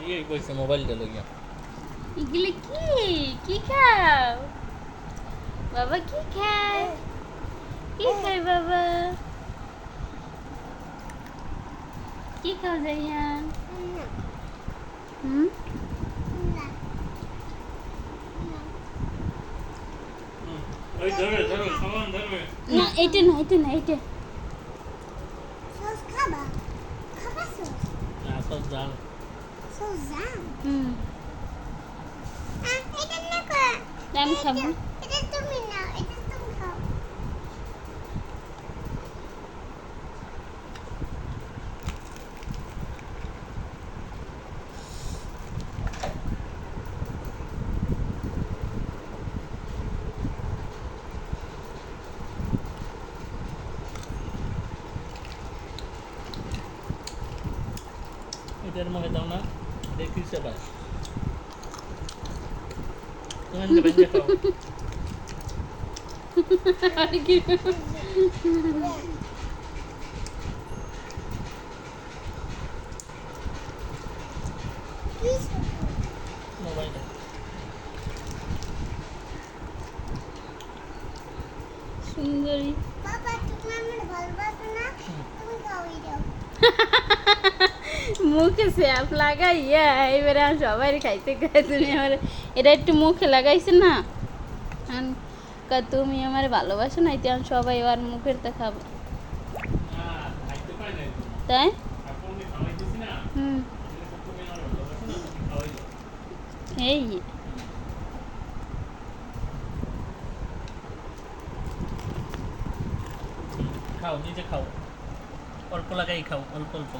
এই কইছে মোবাইলটা লইয়া। এগুলো কি? কি খাও? বাবা কি খায়? কি খায় বাবা? কি খাও যাইয়া হুম? না এটা না এটা না এটা খাবা? খাবা sos আসল জাল। sos জাম হুম আহ এটা না কর আমি খাব এটা তুমি নাও এটা তুমি খাও এটার মুখে দাও না দেখিছে ভাই তুমি এনকে বেঁচে খাও আর কি প্লিজ মোবাইলটা সুন্দরী। বাবা তুমি আমার ভালোবাসো না? তুমি খাও দাও। মুখে স্যাপ লাগাইয়া এবারে আমি সবাই খাইতে খাই তুমি আমার, এটা একটু মুখে লাগাইছে না? তুমি আমার ভালোবাসো না এটা আমি সবাই আর মুখের তা খাব। তাই? হুম। এই খাও, নিজে খাও। অল্প লাগাই খাও, অল্প অল্প।